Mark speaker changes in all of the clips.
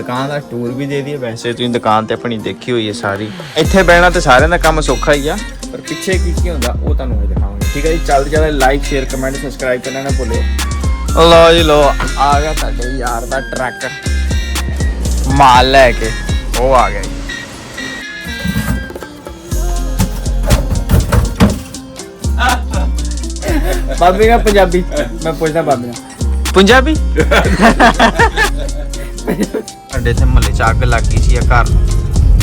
Speaker 1: ਦੁਕਾਨ ਦਾ ਟੂਰ ਵੀ ਦੇ ਦਈਏ। ਵੈਸੇ ਤੁਸੀਂ ਦੁਕਾਨ ਤੇ ਆਪਣੀ ਦੇਖੀ ਹੋਈ ਹੈ ਸਾਰੀ। ਇੱਥੇ ਬਹਿਣਾ ਤੇ ਸਾਰਿਆਂ ਦਾ ਕੰਮ ਸੌਖਾ ਹੀ ਆ। ਪਰ ਪਿੱਛੇ ਕੀ ਕੀ ਹੁੰਦਾ ਉਹ ਤੁਹਾਨੂੰ ਇਹ ਦਿਖਾਵਾਂਗੇ। ਠੀਕ ਹੈ ਜੀ? ਚੱਲਦੇ ਚੱਲਦੇ ਲਾਈਕ ਸ਼ੇਅਰ ਕਮੈਂਟ ਸਬਸਕ੍ਰਾਈਬ ਕਰਨਾ ਨਾ ਭੁੱਲਿਓ। ਲੋ ਜੀ ਲੋ ਆ ਗਿਆ ਤੁਹਾਡੇ ਯਾਰ ਦਾ ਟਰੱਕ ਮਾਲ ਲੈ ਕੇ ਉਹ ਆ ਗਿਆ ਬਾਬੇ ਦਾ ਪੰਜਾਬੀ। ਮੈਂ ਪੁੱਛਦਾ ਬਾਬੇ ਦਾ। ਪੰਜਾਬੀ? ਸਾਡੇ ਇੱਥੇ ਮਹੱਲੇ ਚ ਅੱਗ ਲੱਗ ਗਈ ਸੀ ਆ ਘਰ ਨੂੰ।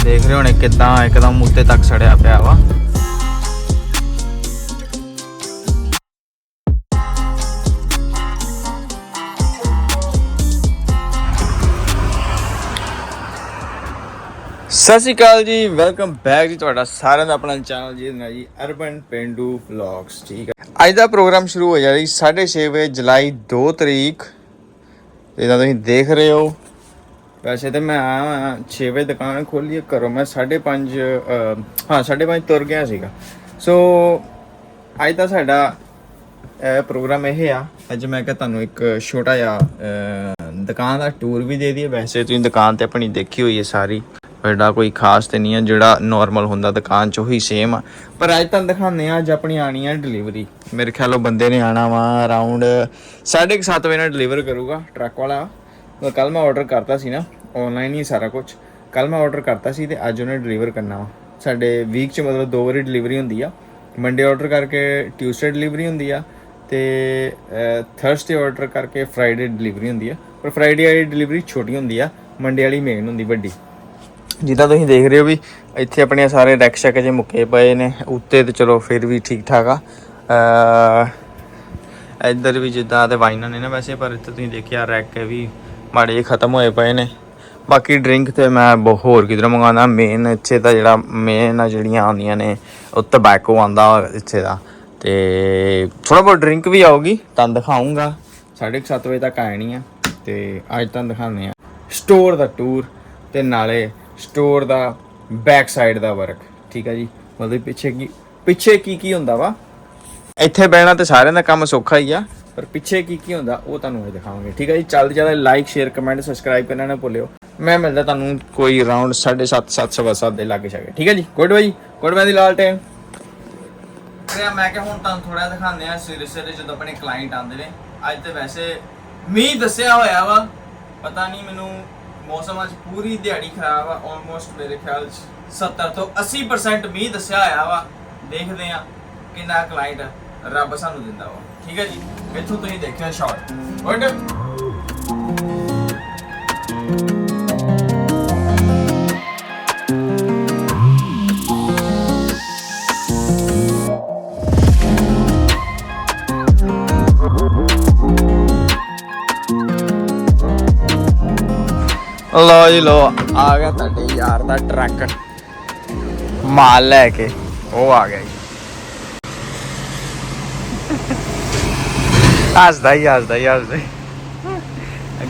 Speaker 1: ਦੇਖ ਰਹੇ ਹੋਣੇ ਕਿਦਾਂ ਇੱਕਦਮ ਉੱਤੇ ਤੱਕ ਸੜਿਆ ਪਿਆ ਵਾ। ਸਤਿ ਸ਼੍ਰੀ ਅਕਾਲ ਜੀ ਵੈਲਕਮ ਬੈਕ ਜੀ ਤੁਹਾਡਾ ਸਾਰਿਆਂ ਦਾ ਆਪਣਾ ਚੈਨਲ ਜੀ ਨਾ ਜੀ ਅਰਬਨ ਪਿੰਡੂ ਵਲੌਗਸ ਠੀਕ ਹੈ। ਅੱਜ ਦਾ ਪ੍ਰੋਗਰਾਮ ਸ਼ੁਰੂ ਹੋ ਜਾ ਜੀ 6:30 ਵਜੇ ਜੁਲਾਈ 2 ਤਰੀਕ। ਜਿੱਦਾਂ ਤੁਸੀਂ ਦੇਖ ਰਹੇ ਹੋ ਵੈਸੇ ਤਾਂ ਮੈਂ ਆਇਆ 6 ਵਜੇ ਦੁਕਾਨ ਖੋਲੀ, ਘਰੋਂ ਮੈਂ 5:30 ਹਾਂ 5:30 ਤੁਰ ਗਿਆ ਸੀਗਾ। ਸੋ ਅੱਜ ਦਾ ਸਾਡਾ ਪ੍ਰੋਗਰਾਮ ਇਹ ਆ। ਅੱਜ ਮੈਂ ਕਿਹਾ ਤੁਹਾਨੂੰ ਇੱਕ ਛੋਟਾ ਜਿਹਾ ਦੁਕਾਨ ਦਾ ਟੂਰ ਵੀ ਦੇ ਦਈਏ। ਵੈਸੇ ਤੁਸੀਂ ਦੁਕਾਨ ਤੇ ਆਪਣੀ ਦੇਖੀ ਹੋਈ ਹੈ ਸਾਰੀ। ਐਡਾ ਕੋਈ ਖਾਸ ਤੇ ਨਹੀਂ ਆ, ਜਿਹੜਾ ਨਾਰਮਲ ਹੁੰਦਾ ਦੁਕਾਨ ਚ, ਉਹੀ ਸੇਮ ਆ। ਪਰ ਅੱਜ ਤੁਹਾਨੂੰ ਦਿਖਾਉਂਦੇ ਆ ਅੱਜ ਆਪਣੀ ਆਣੀ ਆ ਡਿਲੀਵਰੀ ਮੇਰੇ ਖਿਆਲੋਂ ਬੰਦੇ ਨੇ ਆਣਾ ਵਾ ਅਰਾਊਂਡ 7:30 ਵਜੇ ਨਾਲ ਡਿਲੀਵਰ ਕਰੂਗਾ ਟਰੱਕ ਵਾਲਾ। ਕੱਲ ਮੈਂ ਆਰਡਰ ਕਰਤਾ ਸੀ ਨਾ। ਆਨਲਾਈਨ ਹੀ ਸਾਰਾ ਕੁਝ ਕੱਲ ਮੈਂ ਆਰਡਰ ਕਰਤਾ ਸੀ ਤੇ ਅੱਜ ਉਹਨੇ ਡਿਲੀਵਰ ਕਰਨਾ ਵਾ। ਸਾਡੇ ਵੀਕ ਚ ਮਤਲਬ ਦੋ ਵਾਰੀ ਡਿਲੀਵਰੀ ਹੁੰਦੀ ਆ। ਮੰਡੇ ਆਰਡਰ ਕਰਕੇ ਟਿਊਸਡੇ ਡਿਲੀਵਰੀ ਹੁੰਦੀ ਆ ਤੇ ਥਰਸਡੇ ਆਰਡਰ ਕਰਕੇ ਫਰਾਈਡੇ ਡਿਲੀਵਰੀ ਹੁੰਦੀ ਆ। ਪਰ ਫਰਾਈਡੇ ਵਾਲੀ ਡਿਲੀਵਰੀ ਛੋਟੀ ਹੁੰਦੀ ਆ ਮੰਡੇ ਵਾਲੀ ਮੇਨ ਹੁੰਦੀ ਵੱਡੀ। ਜਿੱਦਾਂ ਤੁਸੀਂ ਦੇਖ ਰਹੇ ਹੋ ਵੀ ਇੱਥੇ ਆਪਣੇ ਸਾਰੇ ਰੈਕ ਸ਼ੈਕ ਜੇ ਮੁੱਕੇ ਪਏ ਨੇ, ਉੱਤੇ ਤੇ ਚਲੋ ਫਿਰ ਵੀ ਠੀਕ ਠਾਕ ਆ। ਅ ਇੱਧਰ ਵੀ ਜਿੱਦਾਂ ਤੇ ਵਾਈਨਾਂ ਨੇ ਨਾ ਵੈਸੇ, ਪਰ ਇੱਥੇ ਤੁਸੀਂ ਦੇਖਿਆ ਰੈਕ ਵੀ ਮਾੜੇ ਜਿਹੇ ਖਤਮ ਹੋਏ ਪਏ ਨੇ। ਬਾਕੀ ਡਰਿੰਕ ਤੇ ਮੈਂ ਬਹੁ- ਹੋਰ ਕਿਧਰੋਂ ਮੰਗਾਉਂਦਾ ਮੇਨ ਇੱਥੇ ਤਾਂ ਜਿਹੜਾ ਮੇਨ ਆ ਜਿਹੜੀਆਂ ਆਉਂਦੀਆਂ ਨੇ, ਉਹ ਟਬੈਕੋ ਆਂਦਾ ਇੱਥੇ ਦਾ। ਤੇ ਥੋੜਾ ਬਹੁਤ ਡਰਿੰਕ ਵੀ ਆਊਗੀ, ਤੁਹਾਨੂੰ ਦਿਖਾਉਂਗਾ 7:30 ਵਜੇ ਤੱਕ ਆਣੀ ਆ, ਤੇ ਅੱਜ ਤੁਹਾਨੂੰ ਦਿਖਾਉਂਦੇ ਆ। ਸਟੋਰ ਦਾ ਟੂਰ ਤੇ ਨਾਲੇ ਸਟੋਰ ਦਾ ਬੈਕ ਸਾਈਡ ਦਾ ਵਰਕ ਠੀਕ ਆ ਜੀ? ਮਤਲਬ ਪਿੱਛੇ ਕੀ ਪਿੱਛੇ ਕੀ ਕੀ ਹੁੰਦਾ ਵਾ? ਇੱਥੇ ਬਹਿਣਾ ਤੇ ਸਾਰਿਆਂ ਦਾ ਕੰਮ ਸੌਖਾ ਹੀ ਆ, ਪਰ ਪਿੱਛੇ ਕੀ ਕੀ ਹੁੰਦਾ, ਉਹ ਤੁਹਾਨੂੰ ਇਹ ਦਿਖਾਵਾਂਗੇ, ਠੀਕ ਹੈ ਜੀ? ਚੱਲਦੇ ਚੱਲਦੇ ਲਾਈਕ ਸ਼ੇਅਰ ਕਮੈਂਟ ਸਬਸਕ੍ਰਾਈਬ ਕਰਨਾ ਨਾ ਭੁੱਲਿਓ। ਮੈਂ ਮਿਲਦਾ ਤੁਹਾਨੂੰ ਕੋਈ ਅਰਾਊਂਡ 7:30 7:30 ਦੇ ਲਾਗੇ ਛਾਗੇ। ਠੀਕ ਹੈ ਜੀ? ਗੁੱਡ ਬਾਈ। ਗੁੱਡ ਬਾਈ ਦੀ ਲਾਲ ਤੇ ਮੈਂ ਕਿ ਹੁਣ ਤੁਹਾਨੂੰ ਥੋੜਾ ਦਿਖਾਉਂਦੇ ਆ ਸਵੇਰੇ ਸਵੇਰੇ ਜਦੋਂ ਆਪਣੇ ਕਲਾਇੰਟ ਆਉਂਦੇ ਨੇ। ਅੱਜ ਤੇ ਵੈਸੇ ਮੀਂਹ ਦੱਸਿਆ ਹੋਇਆ ਵਾ। ਪਤਾ ਨਹੀਂ ਮੈਨੂੰ ਮੌਸਮ ਅੱਜ ਪੂਰੀ ਦਿਹਾੜੀ ਖਰਾਬ ਆ। ਆਲਮੋਸਟ ਮੇਰੇ ਖਿਆਲ ਚ 70 ਤੋਂ 80% ਮੀਂਹ ਦੱਸਿਆ ਹੋਇਆ ਵਾ। ਦੇਖਦੇ ਆ ਕਿੰਨਾ ਕਲਾਇੰਟ ਰੱਬ ਸਾਨੂੰ ਦਿੰਦਾ ਵਾ। ਠੀਕ ਹੈ ਜੀ? ਇੱਥੋਂ ਤੁਸੀਂ ਦੇਖਿਆ ਸ਼ਾਟ ਗੁੱਡ ਲੋ ਜੀ ਲੋ ਆ ਗਿਆ ਤੁਹਾਡੇ ਯਾਰ ਦਾ ਟਰੱਕ। ਮਾਲ ਲੈ ਕੇ, ਉਹ ਆ ਗਿਆ ਜੀ। ਹੱਸਦਾ ਹੀ ਹੱਸਦਾ ਹੀ ਹੱਸਦਾ ਹੀ।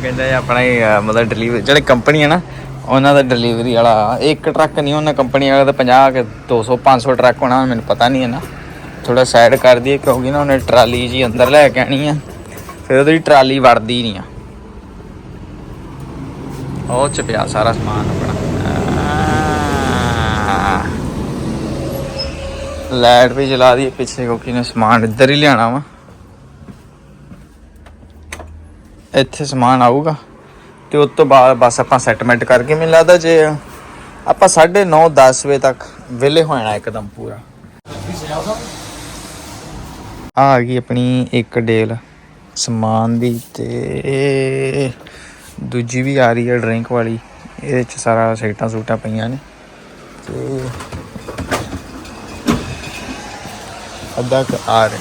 Speaker 1: ਕਹਿੰਦਾ ਇਹ ਆਪਣਾ ਹੀ ਮਤਲਬ ਡਿਲੀਵਰੀ ਜਿਹੜੇ ਕੰਪਨੀ ਹੈ ਨਾ, ਉਹਨਾਂ ਦਾ ਡਿਲੀਵਰੀ ਵਾਲਾ, ਇੱਕ ਟਰੱਕ ਨਹੀਂ, ਉਹਨਾਂ ਕੰਪਨੀ ਵਾਲਾ ਤਾਂ 50 ਕਿ 200 500 ਟਰੱਕ ਹੋਣਾ, ਮੈਨੂੰ ਪਤਾ ਨਹੀਂ ਹੈ ਨਾ। ਥੋੜਾ ਸਾਈਡ ਕਰ ਦਈਏ, ਕਿਉਂਕਿ ਨਾ ਉਹਨੇ ਟਰਾਲੀ ਜੀ ਅੰਦਰ ਲੈ ਕੇ ਆਣੀ ਆ। ਫਿਰ ਉਹਦੀ ਟਰਾਲੀ ਵੜਦੀ ਨਹੀਂ ਆ। ਉਹ ਚ ਪਿਆ ਸਾਰਾ ਸਮਾਨ ਆਪਣਾ। ਲਾਈਟ ਵੀ ਜਲਾ ਦੀ ਪਿੱਛੇ ਕਿਉਂਕਿ ਨੇ ਸਮਾਨ ਇੱਧਰ ਹੀ ਲਿਆਣਾ ਵਾ। ਇੱਥੇ ਸਮਾਨ ਆਊਗਾ। ਤੇ ਉਸ ਤੋਂ ਬਾਅਦ ਬਸ ਆਪਾਂ ਸੈਟਲਮੈਂਟ ਕਰਕੇ ਮੈਨੂੰ ਲੱਗਦਾ ਜੇ ਆਪਾਂ 9:30 10 ਵਜੇ ਤੱਕ ਵਿਲੇ ਹੋਣਾ ਜਾਣਾ ਇੱਕਦਮ ਪੂਰਾ। ਆ ਗਈ ਆਪਣੀ ਇੱਕ ਡੇਲ ਸਮਾਨ ਦੀ ਤੇ ਦੂਜੀ ਵੀ ਆ ਰਹੀ ਹੈ ਡਰਿੰਕ ਵਾਲੀ। ਇਹਦੇ ਚ ਸਾਰਾ ਸੀਟਾਂ ਸੂਟਾਂ ਪਈਆਂ ਨੇ। ਤੇ ਅੱਧਾ ਕੁ ਆ ਰਿਹਾ।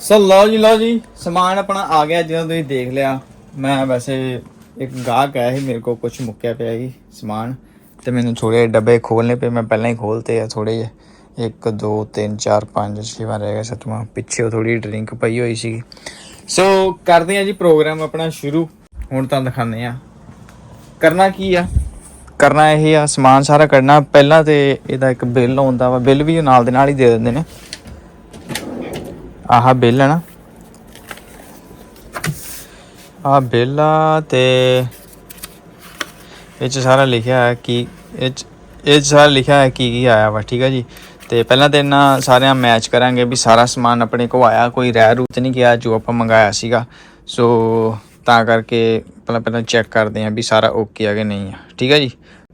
Speaker 1: ਸੋ ਲਓ ਜੀ ਲਓ ਜੀ, ਸਮਾਨ ਆਪਣਾ ਆ ਗਿਆ, ਜਦੋਂ ਤੁਸੀਂ ਦੇਖ ਲਿਆ। ਮੈਂ ਵੈਸੇ ਇੱਕ ਗਾਹਕ ਆਇਆ ਸੀ, ਮੇਰੇ ਕੋਲ ਕੁਝ ਮੁੱਕਿਆ ਪਿਆ ਸੀ ਸਮਾਨ। ਤੇ ਮੈਨੂੰ ਥੋੜੇ ਡੱਬੇ ਖੋਲਨੇ ਪਏ, ਮੈਂ ਪਹਿਲਾਂ ਹੀ ਖੋਲਤੇ ਆ ਥੋੜੇ ਜਿਹੇ। 1 2 3 4 5 ਛੇਵਾਂ ਰਹਿ ਗਿਆ ਸੱਤਵਾਂ। ਪਿੱਛੇ ਥੋੜੀ ਡਰਿੰਕ ਪਈ ਹੋਈ ਸੀ ਸੋ ਕਰਦੇ ਆ ਜੀ ਪ੍ਰੋਗਰਾਮ ਆਪਣਾ ਸ਼ੁਰੂ। ਹੁਣ ਤਾਂ ਦਿਖਾਉਂਦੇ ਆ ਕਰਨਾ ਕੀ ਆ? ਕਰਨਾ ਇਹ ਆ, ਸਮਾਨ ਸਾਰਾ ਕੱਢਣਾ। ਪਹਿਲਾਂ ਤੇ ਇਹਦਾ ਇੱਕ ਬਿੱਲ ਆਉਂਦਾ ਵਾ। ਬਿੱਲ ਵੀ ਨਾਲ ਦੇ ਨਾਲ ਹੀ ਦੇ ਦਿੰਦੇ ਨੇ। ਆਹ ਬਿੱਲ ਹੈ ਨਾ। ਆਹ ਬਿੱਲ ਆ ਤੇ ਇਹ ਚ ਸਾਰਾ ਲਿਖਿਆ ਹੈ ਕਿ ਇਹ ਚ ਇਹ ਸਾਰਾ ਲਿਖਿਆ ਹੈ ਕੀ ਕੀ ਆਇਆ ਵਾ, ਠੀਕ ਹੈ ਜੀ? ਤੇ ਪਹਿਲਾਂ ਤਾਂ ਇਹਨਾਂ ਸਾਰਿਆਂ ਮੈਚ ਕਰਾਂਗੇ ਵੀ ਸਾਰਾ ਸਮਾਨ ਆਪਣੇ ਕੋਲ ਆਇਆ, ਕੋਈ ਰਹਿ ਰੂਤ ਨਹੀਂ ਗਿਆ ਜੋ ਆਪਾਂ ਮੰਗਾਇਆ ਸੀਗਾ। ਸੋ ਤਾਂ ਕਰਕੇ ਪਹਿਲਾਂ ਪਹਿਲਾਂ ਚੈੱਕ ਕਰਦੇ ਆਂ ਵੀ ਸਾਰਾ ਓਕੇ ਆ ਕਿ ਨਹੀਂ ਆ। ਠੀਕ ਹੈ ਜੀ?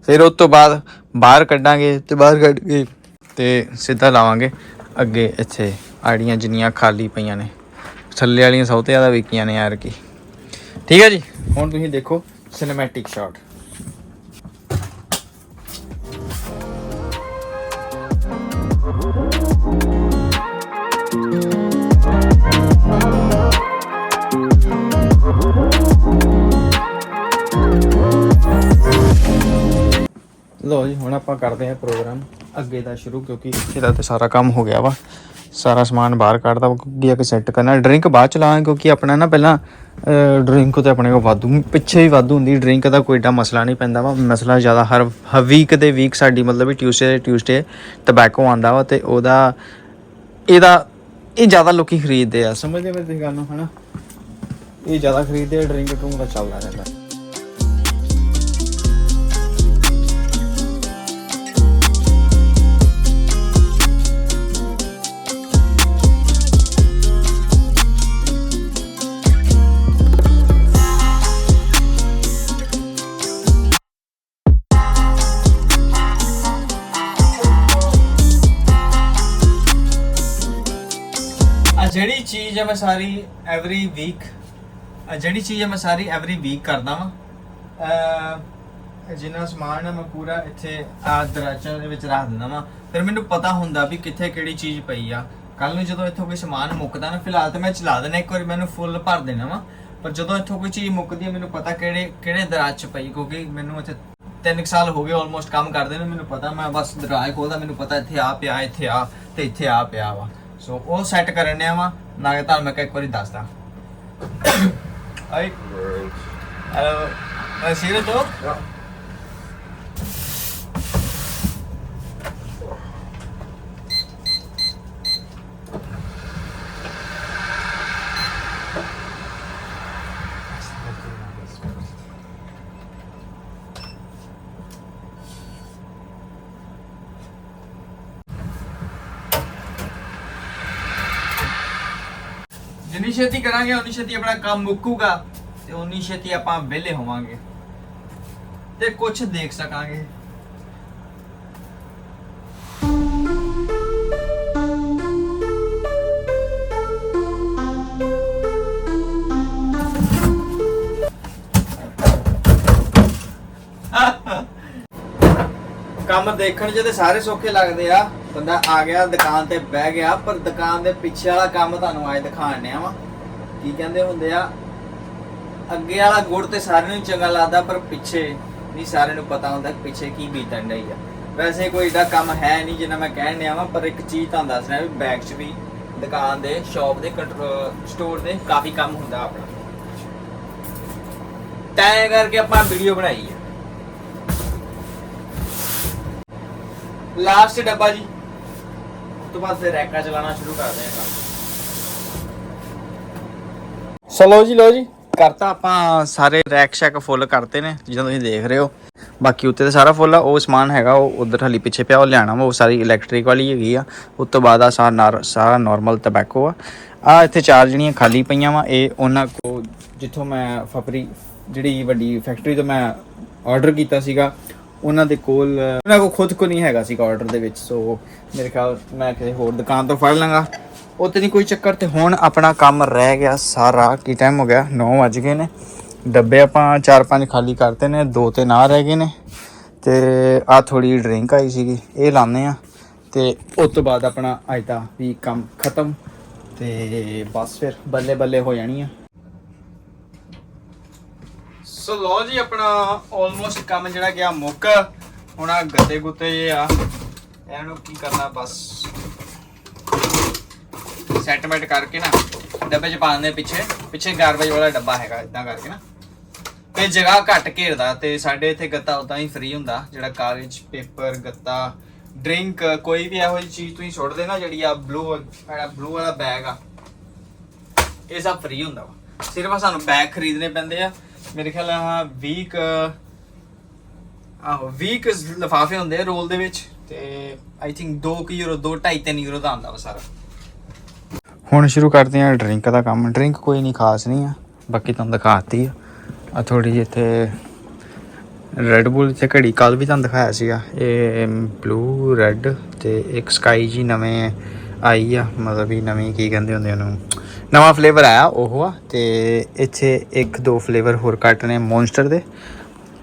Speaker 1: ਫਿਰ ਉਸ ਤੋਂ ਬਾਅਦ ਬਾਹਰ ਕੱਢਾਂਗੇ ਤੇ ਬਾਹਰ ਕੱਢ ਕੇ ਤੇ ਸਿੱਧਾ ਲਾਵਾਂਗੇ ਅੱਗੇ ਇੱਥੇ ਆੜੀਆਂ ਜਿੰਨੀਆਂ ਖਾਲੀ ਪਈਆਂ ਨੇ। ਥੱਲੇ ਵਾਲੀਆਂ ਸਭ ਤੋਂ ਜ਼ਿਆਦਾ ਵਿਕੀਆਂ ਨੇ ਯਾਰ ਕੀ। ਠੀਕ ਹੈ ਜੀ? ਹੁਣ ਤੁਸੀਂ ਦੇਖੋ ਸਿਨੇਮੈਟਿਕ ਸ਼ਾਟ ਆਪਾਂ ਕਰਦੇ ਹਾਂ ਪ੍ਰੋਗਰਾਮ ਅੱਗੇ ਦਾ ਸ਼ੁਰੂ, ਕਿਉਂਕਿ ਇੱਥੇ ਦਾ ਤੇ ਸਾਰਾ ਕੰਮ ਹੋ ਗਿਆ ਵਾ। ਸਾਰਾ ਸਮਾਨ ਬਾਹਰ ਕੱਢਦਾ ਵਾ, ਕਿਉਂਕਿ ਸੈੱਟ ਕਰਨਾ। ਡਰਿੰਕ ਬਾਅਦ ਚ ਲਾਵਾਂਗੇ ਕਿਉਂਕਿ ਆਪਣਾ ਨਾ ਪਹਿਲਾਂ ਡਰਿੰਕ ਤੇ ਆਪਣੇ ਕੋਲ ਵਾਧੂ, ਪਿੱਛੇ ਹੀ ਵਾਧੂ ਹੁੰਦੀ। ਡਰਿੰਕ ਦਾ ਕੋਈ ਏਡਾ ਮਸਲਾ ਨਹੀਂ ਪੈਂਦਾ ਵਾ। ਮਸਲਾ ਜ਼ਿਆਦਾ ਹਰ ਵੀਕ ਦੇ ਵੀਕ ਸਾਡੀ ਮਤਲਬ ਵੀ ਟਿਊਸਡੇ ਟਿਊਸਡੇ ਟਬੈਕੋ ਆਂਦਾ ਵਾ ਤੇ ਉਹਦਾ, ਇਹਦਾ, ਇਹ ਜ਼ਿਆਦਾ ਲੋਕੀ ਖਰੀਦਦੇ ਆ। ਸਮਝਦੇ ਮੇਰੇ ਗੱਲ ਨੂੰ, ਹਨਾ? ਇਹ ਜ਼ਿਆਦਾ ਖਰੀਦਦੇ ਆ ਡਰਿੰਕ ਟਰੂੰਕ ਦਾ ਚੱਲਦਾ ਰਹਿੰਦਾ? ਜਿਹੜੀ ਚੀਜ਼ ਹੈ ਮੈਂ ਸਾਰੀ ਐਵਰੀ ਵੀਕ ਜਿਹੜੀ ਚੀਜ਼ ਹੈ ਮੈਂ ਸਾਰੀ ਐਵਰੀ ਵੀਕ ਕਰਦਾ ਵਾਂ। ਜਿੰਨਾ ਸਮਾਨ ਹੈ ਮੈਂ ਪੂਰਾ ਇੱਥੇ ਆ ਦਰਾਜਾਂ ਦੇ ਵਿੱਚ ਰੱਖ ਦਿੰਦਾ ਵਾਂ। ਫਿਰ ਮੈਨੂੰ ਪਤਾ ਹੁੰਦਾ ਵੀ ਕਿੱਥੇ ਕਿਹੜੀ ਚੀਜ਼ ਪਈ ਆ। ਕੱਲ ਨੂੰ ਜਦੋਂ ਇੱਥੋਂ ਕੋਈ ਸਮਾਨ ਮੁੱਕਦਾ ਨਾ, ਫਿਲਹਾਲ ਤਾਂ ਮੈਂ ਚਲਾ ਦੇਣਾ ਇੱਕ ਵਾਰੀ ਮੈਨੂੰ ਫੁੱਲ ਭਰ ਦੇਣਾ ਵਾਂ। ਪਰ ਜਦੋਂ ਇੱਥੋਂ ਕੋਈ ਚੀਜ਼ ਮੁੱਕਦੀ ਹੈ ਮੈਨੂੰ ਪਤਾ ਕਿਹੜੇ ਕਿਹੜੇ ਦਰਾਜ ਚ ਪਈ, ਕਿਉਂਕਿ ਮੈਨੂੰ ਇੱਥੇ ਤਿੰਨ ਕੁ ਸਾਲ ਹੋ ਗਏ ਆਲਮੋਸਟ ਕੰਮ ਕਰਦੇ ਨੂੰ, ਮੈਨੂੰ ਪਤਾ, ਮੈਂ ਬਸ ਦਰਾਜ ਖੋਲਦਾ, ਮੈਨੂੰ ਪਤਾ ਇੱਥੇ ਆ ਪਿਆ, ਇੱਥੇ ਆ, ਤੇ ਇੱਥੇ ਆ ਪਿਆ ਵਾ। ਸੋ ਉਹ ਸੈੱਟ ਕਰਨ ਆ ਵਾ ਨਾ ਕਿ ਤੁਹਾਨੂੰ ਮੈਂ ਇੱਕ ਵਾਰੀ ਦੱਸਦਾ। ਹਾਈ ਹੈਲੋ ਸੀਰਤ ਹੋ। ਜਿੰਨੀ ਛੇਤੀ ਕਰਾਂਗੇ, ਉਨੀ ਛੇਤੀ ਆਪਣਾ ਕੰਮ ਮੁੱਕੂਗਾ ਤੇ ਉਨੀ ਛੇਤੀ ਆਪਾਂ ਵਿਹਲੇ ਹੋਵਾਂਗੇ ਤੇ ਕੁਝ ਦੇਖ ਸਕਾਂਗੇ। ਕੰਮ ਦੇਖਣ 'ਚ ਤੇ ਸਾਰੇ ਸੌਖੇ ਲੱਗਦੇ ਆ। ਬੰਦਾ ਆ ਗਿਆ, ਦੁਕਾਨ ਤੇ ਬਹਿ ਗਿਆ, ਪਰ ਦੁਕਾਨ ਦੇ ਪਿੱਛੇ ਵਾਲਾ ਕੰਮ ਤੁਹਾਨੂੰ ਅੱਜ ਦਿਖਾਣਨੇ ਆ ਵਾ। ਕੀ ਕਹਿੰਦੇ ਹੁੰਦੇ ਆ? ਅੱਗੇ ਵਾਲਾ ਗੁੜ ਤੇ ਸਾਰਿਆਂ ਨੂੰ ਚੰਗਾ ਲੱਗਦਾ, ਪਰ ਪਿੱਛੇ ਨਹੀਂ ਸਾਰਿਆਂ ਨੂੰ ਪਤਾ ਹੁੰਦਾ ਕਿ ਪਿੱਛੇ ਕੀ ਬੀਤਣ ਡਈ ਆ। ਵੈਸੇ ਕੋਈ ਏਡਾ ਕੰਮ ਹੈ ਨਹੀਂ ਜਿੰਨਾ ਮੈਂ ਕਹਿਣ ਡਿਆ ਵਾਂ, ਪਰ ਇੱਕ ਚੀਜ਼ ਤੁਹਾਨੂੰ ਦੱਸ ਰਿਹਾ ਵੀ ਬੈਗ 'ਚ ਵੀ ਦੁਕਾਨ ਦੇ ਸ਼ਾਪ ਦੇ ਸਟੋਰ ਦੇ ਕਾਫੀ ਕੰਮ ਹੁੰਦਾ ਆਪਣਾ। ਤੈਂ ਕਰਕੇ ਆਪਾਂ ਵੀਡੀਓ ਬਣਾਈ ਆ। ਲਾਸਟ ਡੱਬਾ ਜੀ। ਉਸ ਤੋਂ ਬਾਅਦ ਫਿਰ ਰੈਕਾਂ ਚਲਾਉਣਾ ਸ਼ੁਰੂ ਕਰਦੇ ਹਾਂ ਕੰਮ। ਚਲੋ ਜੀ ਲੋ ਜੀ। ਕਰਤਾ ਆਪਾਂ ਸਾਰੇ ਰੈਕ ਸ਼ੈਕ ਫੁੱਲ ਕਰਤੇ ਨੇ ਜਿੱਦਾਂ ਤੁਸੀਂ ਦੇਖ ਰਹੇ ਹੋ। ਬਾਕੀ ਉੱਤੇ ਤੇ ਸਾਰਾ ਫੁੱਲ ਆ ਉਹ ਸਮਾਨ ਹੈਗਾ ਉਹ ਉਧਰ ਹਾਲੀ ਪਿੱਛੇ ਪਿਆ ਉਹ ਲਿਆਣਾ ਵਾ ਉਹ ਸਾਰੀ ਇਲੈਕਟ੍ਰਿਕ ਵਾਲੀ ਹੈਗੀ ਆ। ਉਸ ਤੋਂ ਬਾਅਦ ਆ ਸਾਰਾ ਨਾਰ- ਸਾਰਾ ਨਾਰਮਲ ਟਬੈਕੋ ਆ। ਆ ਇੱਥੇ ਚਾਰ ਜਿਹੜੀਆਂ ਖਾਲੀ ਪਈਆਂ ਵਾ ਇਹ ਉਹਨਾਂ ਕੋ ਜਿੱਥੋਂ ਮੈਂ ਫਪਰੀ ਜਿਹੜੀ ਵੱਡੀ ਫੈਕਟਰੀ ਤੋਂ ਮੈਂ ਆਰਡਰ ਕੀਤਾ ਸੀਗਾ ਉਹਨਾਂ ਦੇ ਕੋਲ, ਉਹਨਾਂ ਕੋ ਖੁਦ ਕੋ ਨਹੀਂ ਹੈਗਾ ਸੀਗਾ ਆਰਡਰ ਦੇ ਵਿੱਚ ਸੋ ਮੇਰੇ ਖਿਆਲ ਮੈਂ ਕਿਸੇ ਹੋਰ ਦੁਕਾਨ ਤੋਂ ਫੜ ਲਾਂਗਾ ਉਹ ਤੇ ਨਹੀਂ ਕੋਈ ਚੱਕਰ ਤੇ ਹੁਣ ਆਪਣਾ ਕੰਮ ਰਹਿ ਗਿਆ ਸਾਰਾ, ਕੀ ਟਾਈਮ ਹੋ ਗਿਆ? 9 ਵੱਜ ਗਏ ਨੇ। ਡੱਬੇ ਆਪਾਂ 4-5 ਖਾਲੀ ਕਰਤੇ ਨੇ, ਦੋ ਤੇ ਨਾ ਰਹਿ ਗਏ ਨੇ। ਤੇ ਆ ਥੋੜੀ ਡਰਿੰਕ ਆਈ ਸੀਗੀ, ਇਹ ਲਾਉਂਦੇ ਆ ਤੇ ਉਸ ਤੋਂ ਬਾਅਦ ਆਪਣਾ ਅੱਜ ਦਾ ਵੀ ਕੰਮ ਖਤਮ। ਤੇ ਬਸ ਫਿਰ ਬੱਲੇ ਬੱਲੇ ਹੋ ਜਾਣੀ ਆ। ਸੋ ਲੋ ਜੀ, ਆਪਣਾ ਆਲਮੋਸਟ ਕੰਮ ਜਿਹੜਾ ਗਿਆ ਮੁੱਕ। ਹੁਣ ਆ ਗੱਤੇ ਗੁੱਤੇ ਜੇ ਆ। ਇਹਨੂੰ ਕੀ ਕਰਨਾ ਬਸ। ਸੈਟਮੈਂਟ ਕਰਕੇ ਨਾ, ਡੱਬੇ ਚ ਪਾ ਦਿੰਦੇ ਪਿੱਛੇ। ਪਿੱਛੇ ਗਾਰਬੇਜ ਵਾਲਾ ਡੱਬਾ ਹੈਗਾ ਇਦਾਂ ਕਰਕੇ ਨਾ। ਤੇ ਜਗ੍ਹਾ ਘੱਟ ਘੇਰਦਾ ਤੇ ਸਾਡੇ ਇੱਥੇ ਗੱਤਾ ਉਦਾਂ ਹੀ ਫ੍ਰੀ ਹੁੰਦਾ। ਜਿਹੜਾ ਕਾਗਜ਼ ਪੇਪਰ ਗੱਤਾ ਡਰਿੰਕ ਕੋਈ ਵੀ ਇਹੋ ਜਿਹੀ ਚੀਜ਼ ਤੁਸੀਂ ਸੁੱਟਦੇ ਨਾ, ਜਿਹੜੀ ਆ ਬਲੂ ਜਿਹੜਾ ਬਲੂ ਵਾਲਾ ਬੈਗ ਆ, ਇਹ ਸਭ ਫ੍ਰੀ ਹੁੰਦਾ ਵਾ। ਸਿਰਫ ਸਾਨੂੰ ਬੈਗ ਖਰੀਦਣੇ ਪੈਂਦੇ ਆ। ਮੇਰੇ ਖਿਆਲ ਆ 20 ਆਹੋ 20 ਕੁ ਲਫਾਫੇ ਹੁੰਦੇ ਆ ਰੋਲ ਦੇ ਵਿੱਚ ਤੇ ਆਈ ਥਿੰਕ 2 ਕਿ ਯੂਰੋ 2 2.5 3 ਯੂਰੋ ਦਾ ਆਉਂਦਾ ਵਾ ਸਾਰਾ। ਹੁਣ ਸ਼ੁਰੂ ਕਰਦੇ ਹਾਂ ਡਰਿੰਕ ਦਾ ਕੰਮ। ਡਰਿੰਕ ਕੋਈ ਨਹੀਂ ਖਾਸ ਨਹੀਂ ਆ। ਬਾਕੀ ਤੁਹਾਨੂੰ ਦਿਖਾਤੀ ਆ। ਆ ਥੋੜੀ ਜਿਹੀ ਇੱਥੇ ਰੈਡ ਬੁੱਲ ਤੇ ਘੜੀ ਕੱਲ ਵੀ ਤੁਹਾਨੂੰ ਦਿਖਾਇਆ ਸੀਗਾ। ਇਹ ਬਲੂ ਰੈਡ ਤੇ ਇੱਕ ਸਕਾਈ ਜੀ ਨਵੇਂ ਆਈ ਆ। ਮਤਲਬ ਵੀ ਨਵੀਂ ਕੀ ਕਹਿੰਦੇ ਹੁੰਦੇ ਉਹਨੂੰ? ਨਵਾਂ ਫਲੇਵਰ ਆਇਆ ਉਹ ਆ ਤੇ ਇੱਥੇ ਇੱਕ ਦੋ ਫਲੇਵਰ ਹੋਰ ਕੱਟ ਨੇ ਮੌਨਸਟਰ ਦੇ।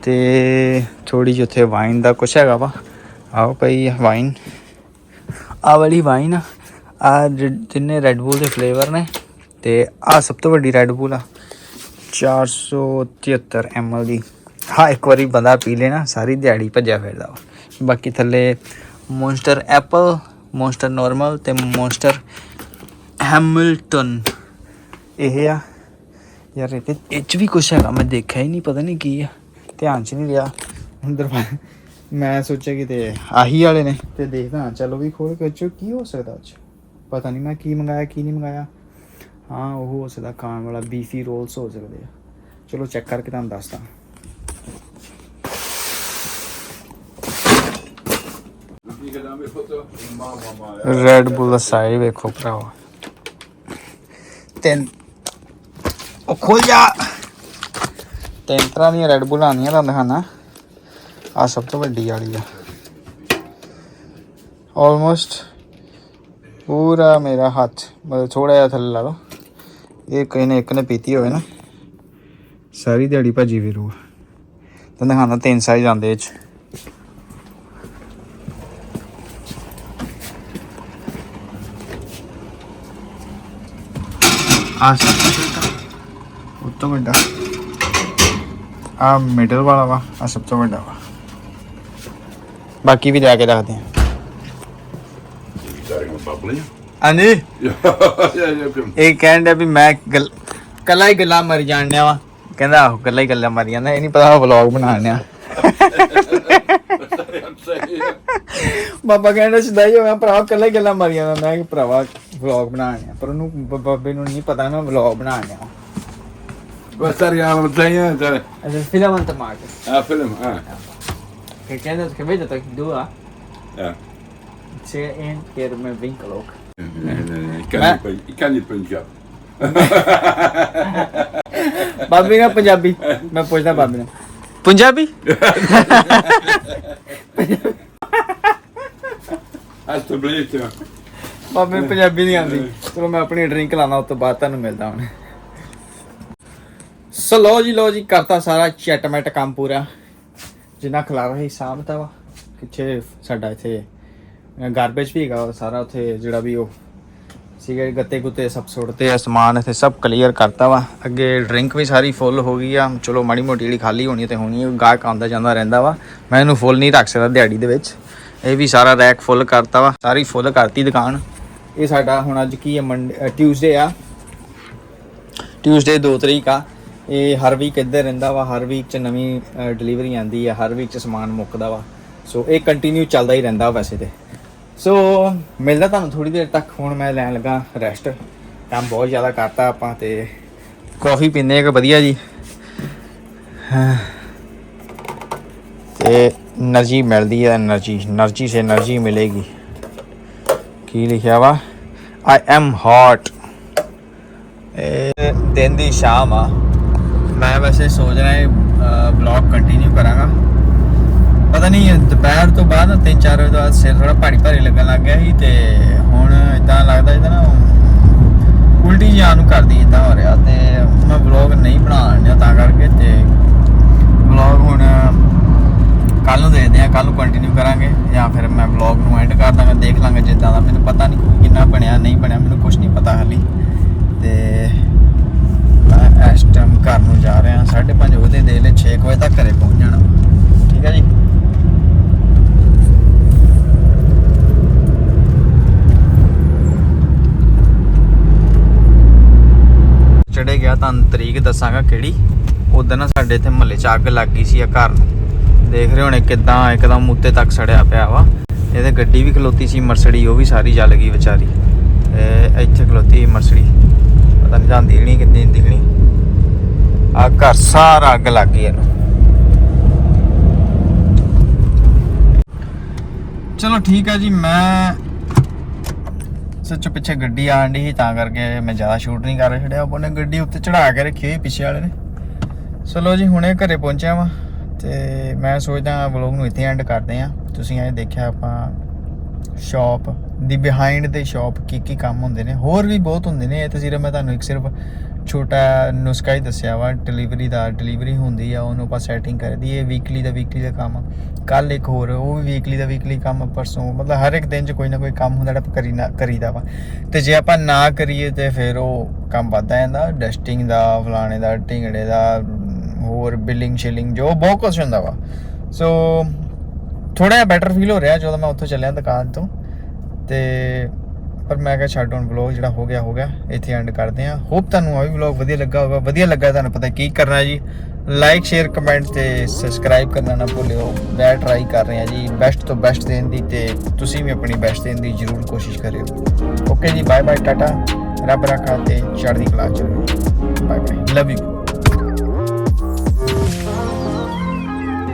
Speaker 1: ਤੇ ਥੋੜੀ ਜਿਹੀ ਉੱਥੇ ਵਾਈਨ ਦਾ ਕੁਛ ਹੈਗਾ ਵਾ। ਆਓ ਭਾਈ ਵਾਈਨ ਆ ਵਾਲੀ ਵਾਈਨ ਆ ਆ ਜਿੰਨੇ ਰੈਡ ਬੂਲ ਦੇ ਫਲੇਵਰ ਨੇ ਤੇ ਆ ਸਭ ਤੋਂ ਵੱਡੀ ਰੈਡ ਬੂਲ ਆ 473 ml ਦੀ। ਹਾਂ, ਇੱਕ ਵਾਰੀ ਬੰਦਾ ਪੀ ਲੈਣਾ ਸਾਰੀ ਦਿਹਾੜੀ ਭੱਜਿਆ ਫਿਰਦਾ ਵਾ। ਬਾਕੀ ਥੱਲੇ ਮੌਨਸਟਰ ਐਪਲ ਮੌਨਸਟਰ ਨਾਰਮਲ ਤੇ ਮੌਨਸਟਰ ਹੈਮਿਲਟਨ ਇਹ ਆ। ਯਾਰ ਇਹ ਇਹ 'ਚ ਵੀ ਕੁਛ ਹੈਗਾ ਮੈਂ ਦੇਖਿਆ ਹੀ ਨਹੀਂ ਪਤਾ ਨਹੀਂ ਕੀ ਆ। ਧਿਆਨ 'ਚ ਨਹੀਂ ਰਿਹਾ। ਅੰਦਰ ਮੈਂ ਸੋਚਿਆ ਕਿ ਤੇ ਆਹੀ ਵਾਲੇ ਨੇ ਤੇ ਦੇਖਦਾ ਹਾਂ, ਚਲੋ ਵੀ ਖੋਲ ਕੇ ਚੋ ਕੀ ਹੋ ਸਕਦਾ ਉਹ 'ਚ ਪਤਾ ਨਹੀਂ ਮੈਂ ਕੀ ਮੰਗਾਇਆ ਕੀ ਨਹੀਂ ਮੰਗਾਇਆ। ਹਾਂ ਉਹ ਹੋ ਸਕਦਾ ਖਾਣ ਵਾਲਾ ਬੀਫੀ ਰੋਲਸ ਹੋ ਸਕਦੇ ਆ। ਚਲੋ ਚੈੱਕ ਕਰਕੇ ਤੁਹਾਨੂੰ ਦੱਸਦਾ। ਰੈਡ ਬੁੱਲ ਦਾ ਸਾਈਜ਼ ਵੇਖੋ ਭਰਾਵਾ। ਤਿੰਨ ਉਹ ਖੁੱਲ ਜਾ ਤਿੰਨ ਤਰ੍ਹਾਂ ਦੀਆਂ ਰੈਡ ਬੁੱਲ ਆਉਂਦੀਆਂ ਤੁਹਾਨੂੰ ਦਿਖਾਣਾ ਆ ਸਭ ਤੋਂ ਵੱਡੀ ਵਾਲੀ ਆ। ਆਲਮੋਸਟ ਪੂਰਾ ਮੇਰਾ ਹੱਥ, ਮਤਲਬ ਥੋੜਾ ਜਿਹਾ ਥੱਲੇ ਲਾ ਲਓ। ਇਹ ਕੋਈ ਨੇ ਇੱਕ ਨੇ ਪੀਤੀ ਹੋਵੇ ਨਾ। ਸਾਰੀ ਦਿਹਾੜੀ ਭੱਜੀ ਫਿਰੂ ਤਾਂ ਦਿਖਾਣਾ ਤਿੰਨ ਸਾਈਜ਼ ਆਉਂਦੇ ਇਹ ਚ। ਆ ਸਭ ਉਹ ਤੋਂ ਵੱਡਾ ਆ ਮਿਡਲ ਵਾਲਾ ਵਾ ਆ ਸਭ ਤੋਂ ਵੱਡਾ ਵਾ ਬਾਕੀ ਵੀ ਲੈ ਕੇ ਰੱਖਦੇ ਆ
Speaker 2: Starting with bubbly.
Speaker 1: ਹਾਂਜੀ
Speaker 2: yeah, yeah, yeah.
Speaker 1: ਇਹ ਕਹਿਣ ਡਿਆ ਵੀ ਮੈਂ ਗੱਲ ਕੱਲਾ ਹੀ ਗੱਲਾਂ ਮਰ ਜਾਣਿਆ ਵਾ ਕਹਿੰਦਾ ਆਹੋ ਕੱਲਾ ਹੀ ਗੱਲਾਂ ਮਰ ਜਾਂਦਾ ਇਹ ਨਹੀਂ ਪਤਾ ਵਲੌਗ
Speaker 2: I'm saying.
Speaker 1: ਬਾਬਾ ਕਹਿੰਦਾ ਸਦਾਈ ਹੋ ਗਿਆ ਭਰਾ ਕੱਲਾ ਹੀ ਗੱਲਾਂ ਮਾਰੀ ਜਾਂਦਾ ਮੈਂ ਕਿ ਭਰਾਵਾ ਵਲੌਗ ਬਣਾਣਿਆ ਪਰ ਉਹਨੂੰ ਬ- ਬਾਬੇ ਨੂੰ ਨਹੀਂ ਪਤਾ ਮੈਂ ਵਲੌਗ ਬਣਾਣਿਆ
Speaker 2: Wat sta je aan het zeggen? Dat-
Speaker 1: ਅਜੇ ਫਿਲਮ ਤੇ ਮਾਰ
Speaker 2: Ah, film. Ah,
Speaker 1: ਕੇ ਕਹਿੰਦਾ ਕਿ ਵੇਜ ਤੱਕ ਦੁਆ
Speaker 2: ja.
Speaker 1: ਸੇ ਇਨ ਕੇਰ ਮੈਂ Winkle ook
Speaker 2: Nee, nee, nee. Ik kan,
Speaker 1: Maar-
Speaker 2: niet, ik kan niet Punjab.
Speaker 1: ਬਾਬੇ ਨਾਲ ਪੰਜਾਬੀ ਮੈਂ ਪੁੱਛਦਾ ਬਾਬੇ ਨੂੰ ਪੰਜਾਬੀ
Speaker 2: Alsjeblieft, ja.
Speaker 1: ਬਾਬੇ ਨੂੰ ਪੰਜਾਬੀ ਨਹੀਂ ਆਉਂਦੀ ਚਲੋ ਮੈਂ ਆਪਣੀ ਡਰਿੰਕ ਲਾਣਾ ਉਸ ਤੋਂ ਬਾਅਦ ਤੁਹਾਨੂੰ ਮਿਲਦਾ ਹੁਣ ਸੋ ਲੋ ਜੀ ਲੋ ਜੀ ਕਰਤਾ ਸਾਰਾ ਚਟਮਟ ਕੰਮ ਪੂਰਾ। ਜਿੰਨਾ ਖਲਾਰਾ ਸੀ ਸਾਂਭਤਾ ਵਾ। ਕਿੱਥੇ ਸਾਡਾ ਇੱਥੇ ਗਾਰਬੇਜ ਵੀ ਹੈਗਾ ਵਾ ਸਾਰਾ ਉੱਥੇ ਜਿਹੜਾ ਵੀ ਉਹ ਸੀਗੇ ਗੱਤੇ ਗੁੱਤੇ ਸਭ ਸੁੱਟਤੇ ਆ ਸਮਾਨ ਇੱਥੇ ਸਭ ਕਲੀਅਰ ਕਰਤਾ ਵਾ। ਅੱਗੇ ਡਰਿੰਕ ਵੀ ਸਾਰੀ ਫੁੱਲ ਹੋ ਗਈ ਆ। ਚਲੋ ਮਾੜੀ ਮੋਟੀ ਜਿਹੜੀ ਖਾਲੀ ਹੋਣੀ ਤੇ ਹੋਣੀ ਆ, ਗਾਹਕ ਆਉਂਦਾ ਜਾਂਦਾ ਰਹਿੰਦਾ ਵਾ। ਮੈਂ ਇਹਨੂੰ ਫੁੱਲ ਨਹੀਂ ਰੱਖ ਸਕਦਾ ਦਿਹਾੜੀ ਦੇ ਵਿੱਚ। ਇਹ ਵੀ ਸਾਰਾ ਰੈਕ ਫੁੱਲ ਕਰਤਾ ਵਾ। ਸਾਰੀ ਫੁੱਲ ਕਰਤੀ ਦੁਕਾਨ। ਇਹ ਸਾਡਾ ਹੁਣ ਅੱਜ ਕੀ ਹੈ ਮੰਡੇ ਟਿਊਜ਼ਡੇ ਆ। ਟਿਊਜ਼ਡੇ 2 ਤਰੀਕ ਆ। ਇਹ ਹਰ ਵੀਕ ਇੱਧਰ ਰਹਿੰਦਾ ਵਾ, ਹਰ ਵੀਕ 'ਚ ਨਵੀਂ ਡਿਲੀਵਰੀ ਆਂਦੀ ਆ, ਹਰ ਵੀਕ 'ਚ ਸਮਾਨ ਮੁੱਕਦਾ ਵਾ। ਸੋ ਇਹ ਕੰਟੀਨਿਊ ਚੱਲਦਾ ਹੀ ਰਹਿੰਦਾ ਵੈਸੇ ਤੇ। ਸੋ ਮਿਲਦਾ ਤੁਹਾਨੂੰ ਥੋੜੀ ਦੇਰ ਤੱਕ, ਹੁਣ ਮੈਂ ਲੈਣ ਲੱਗਾ ਰੈਸਟ ਕੰਮ ਬਹੁਤ ਜ਼ਿਆਦਾ ਕਰਤਾ ਆਪਾਂ ਤੇ। ਕਾਫੀ ਪੀਂਦੇ ਆ ਕਿ ਵਧੀਆ ਜੀ? ਤੇ એનર્ਜੀ ਮਿਲਦੀ ਹੈ એનર્ਜੀ એનર્ਜੀ ਸੇ એનર્ਜੀ ਮਿਲੇਗੀ। ਕੀ ਲਿਖਿਆ ਵਾ? ਆਈ ਐਮ ਹੌਟ ਇਹ ਦਿਨ ਦੀ ਸ਼ਾਮ ਆ। ਮੈਂ ਵੈਸੇ ਸੋਚ ਰਿਹਾ ਹੈ ਬਲੌਗ ਕੰਟੀਨਿਊ ਕਰਾਂਗਾ। ਪਤਾ ਨਹੀਂ ਦੁਪਹਿਰ ਤੋਂ ਬਾਅਦ 3-4 ਵਜੇ ਤੋਂ ਬਾਅਦ ਸਿਰ ਥੋੜਾ ਭਾਰੀ ਭਾਰੀ ਲੱਗਣ ਲੱਗ ਗਿਆ ਸੀ ਤੇ ਹੁਣ ਇਦਾਂ ਲੱਗਦਾ ਜਿੱਦਾਂ ਨਾ ਉਲਟੀ ਜਿਹਾ ਨੂੰ ਕਰਦੀ ਇਦਾਂ ਹੋ ਰਿਹਾ ਤੇ ਮੈਂ ਬਲੌਗ ਨਹੀਂ ਬਣਾ ਰਿਹਾ ਤਾਂ ਕਰਕੇ ਤੇ ਬਲੌਗ ਹੁਣ ਕੱਲ ਨੂੰ ਦੇਖਦੇ ਆ ਕੱਲ ਨੂੰ ਕੰਟੀਨਿਊ ਕਰਾਂਗੇ ਜਾਂ ਫਿਰ ਮੈਂ ਬਲੌਗ ਨੂੰ ਐਂਡ ਕਰ ਦਾਂਗਾ ਦੇਖ ਲਾਂਗੇ ਜਿੱਦਾਂ ਦਾ ਮੈਨੂੰ ਪਤਾ ਨਹੀਂ ਕਿੰਨਾ ਬਣਿਆ ਨਹੀਂ ਬਣਿਆ ਮੈਨੂੰ ਕੁਝ ਨਹੀਂ ਪਤਾ ਹਾਲੀ ਤੇ ਮੈਂ ਇਸ ਟਾਈਮ ਘਰ ਨੂੰ ਜਾ ਰਿਹਾ 5:30 ਵਜੇ ਦੇ ਲੈ 6 ਵਜੇ ਤੱਕ ਘਰੇ ਪਹੁੰਚ ਜਾਣਾ। ਠੀਕ ਹੈ ਜੀ? ਚੜੇ ਗਿਆ, ਤੁਹਾਨੂੰ ਤਰੀਕ ਦੱਸਾਂਗਾ ਕਿਹੜੀ। ਉਦੋਂ ਨਾ ਸਾਡੇ ਇੱਥੇ ਮਹੱਲੇ 'ਚ ਅੱਗ ਲੱਗ ਗਈ ਸੀ ਆ ਘਰ ਨੂੰ। ਦੇਖ ਰਹੇ ਹੋਣੇ ਕਿਦਾਂ ਇੱਕਦਮ ਉੱਤੇ ਤੱਕ ਸੜਿਆ ਪਿਆ ਵਾ। ਇਹਦੇ ਗੱਡੀ ਵੀ ਖਲੋਤੀ ਸੀ ਮਰਸੜੀ ਉਹ ਵੀ ਸਾਰੀ ਜਲ ਗਈ ਵਿਚਾਰੀ। ਇੱਥੇ ਖਲੋਤੀ ਮਰਸੜੀ ਪਤਾ ਨਹੀਂ ਜਾਂਦੀ ਨਹੀਂ ਕਿੰਨੀ ਦਿਖਣੀ ਆ ਘਰ ਸਾਰਾ ਅੱਗ ਲੱਗ ਗਈ ਇਹਨੂੰ। ਚਲੋ ਠੀਕ ਹੈ ਜੀ, ਮੈਂ ਸੱਚੋ ਪਿੱਛੇ ਗੱਡੀ ਆਣ ਦੀ ਸੀ, ਤਾਂ ਕਰਕੇ ਮੈਂ ਜ਼ਿਆਦਾ ਸ਼ੂਟ ਨਹੀਂ ਕਰ ਛੜਿਆ ਉਹਨੇ ਗੱਡੀ ਉੱਤੇ ਚੜਾ ਕੇ ਰੱਖੀ ਹੋਈ ਪਿੱਛੇ ਵਾਲੇ ਨੇ। ਚਲੋ ਜੀ, ਹੁਣੇ ਘਰੇ ਪਹੁੰਚਿਆ ਵਾਂ, ਤੇ ਮੈਂ ਸੋਚਦਾ ਵਲੋਗ ਨੂੰ ਇੱਥੇ ਐਂਡ ਕਰਦੇ ਆ। ਤੁਸੀਂ ਇਹ ਦੇਖਿਆ ਆਪਾਂ ਸ਼ਾਪ ਦੀ ਬਿਹਾਈਂਡ ਦੇ ਸ਼ਾਪ ਕੀ ਕੀ ਕੰਮ ਹੁੰਦੇ ਨੇ, ਹੋਰ ਵੀ ਬਹੁਤ ਹੁੰਦੇ ਨੇ, ਇਹ ਤਾਂ ਸਿਰਫ ਮੈਂ ਤੁਹਾਨੂੰ ਇੱਕ ਸਿਰਫ ਛੋਟਾ ਨੁਸਖਾ ਹੀ ਦੱਸਿਆ ਵਾ ਡਿਲੀਵਰੀ ਦਾ ਡਿਲੀਵਰੀ ਹੁੰਦੀ ਆ, ਉਹਨੂੰ ਆਪਾਂ ਸੈਟਿੰਗ ਕਰ ਇਹ ਵੀਕਲੀ ਦਾ ਵੀਕਲੀ ਦਾ ਕੰਮ। ਕੱਲ ਇੱਕ ਹੋਰ, ਉਹ ਵੀ ਵੀਕਲੀ ਦਾ ਵੀਕਲੀ ਕੰਮ, ਪਰਸੋਂ, ਮਤਲਬ ਹਰ ਇੱਕ ਦਿਨ 'ਚ ਕੋਈ ਨਾ ਕੋਈ ਕੰਮ ਹੁੰਦਾ ਜਿਹੜਾ ਆਪਾਂ ਕਰੀ ਨਾ, ਕਰੀਦਾ ਵਾ। ਤੇ ਜੇ ਆਪਾਂ ਨਾ ਕਰੀਏ ਤੇ ਫਿਰ ਉਹ ਕੰਮ ਵੱਧਦਾ ਜਾਂਦਾ ਡਸਟਿੰਗ ਦਾ, ਫਲਾਣੇ ਦਾ, ਢਿੰਗੜੇ ਦਾ, ਹੋਰ ਬਿਲਿੰਗ ਸ਼ਿਲਿੰਗ ਜੋ ਬਹੁਤ ਕੁਝ ਹੁੰਦਾ ਵਾ। ਸੋ ਥੋੜਾ ਜਿਹਾ ਬੈਟਰ ਫੀਲ ਹੋ ਰਿਹਾ ਜਦੋਂ ਮੈਂ ਉੱਥੋਂ ਚੱਲਿਆ ਦੁਕਾਨ ਤੋਂ। ਤੇ ਪਰ ਮੈਂ ਕਿਹਾ ਛੱਡ ਹੁਣ ਵਲੌਗ ਜਿਹੜਾ ਹੋ ਗਿਆ ਹੋ ਗਿਆ। ਇੱਥੇ ਐਂਡ ਕਰਦੇ ਆ ਹੋਪ ਤੁਹਾਨੂੰ ਆ ਵੀ ਵਲੌਗ ਵਧੀਆ ਲੱਗਾ ਹੋਗਾ ਵਧੀਆ ਲੱਗਾ ਤੁਹਾਨੂੰ ਪਤਾ ਕੀ ਕਰਨਾ ਜੀ। ਲਾਈਕ ਸ਼ੇਅਰ ਕਮੈਂਟ ਤੇ ਸਬਸਕ੍ਰਾਈਬ ਕਰਨਾ ਨਾ ਭੁੱਲਿਓ। ਮੈਂ ਟਰਾਈ ਕਰ ਰਿਹਾ ਜੀ। ਬੈਸਟ ਤੋਂ ਬੈਸਟ ਦੇਣ ਦੀ ਤੇ ਤੁਸੀਂ ਵੀ ਆਪਣੀ ਬੈਸਟ ਦੇਣ ਦੀ ਜ਼ਰੂਰ ਕੋਸ਼ਿਸ਼ ਕਰਿਓ। ਓਕੇ ਜੀ ਬਾਏ ਬਾਏ ਟਾਟਾ। ਰੱਬ ਰੱਖਾ ਤੇ ਚੜ੍ਹਦੀ ਕਲਾ ਚ ਬਾਏ ਬਾਏ ਲਵ ਯੂ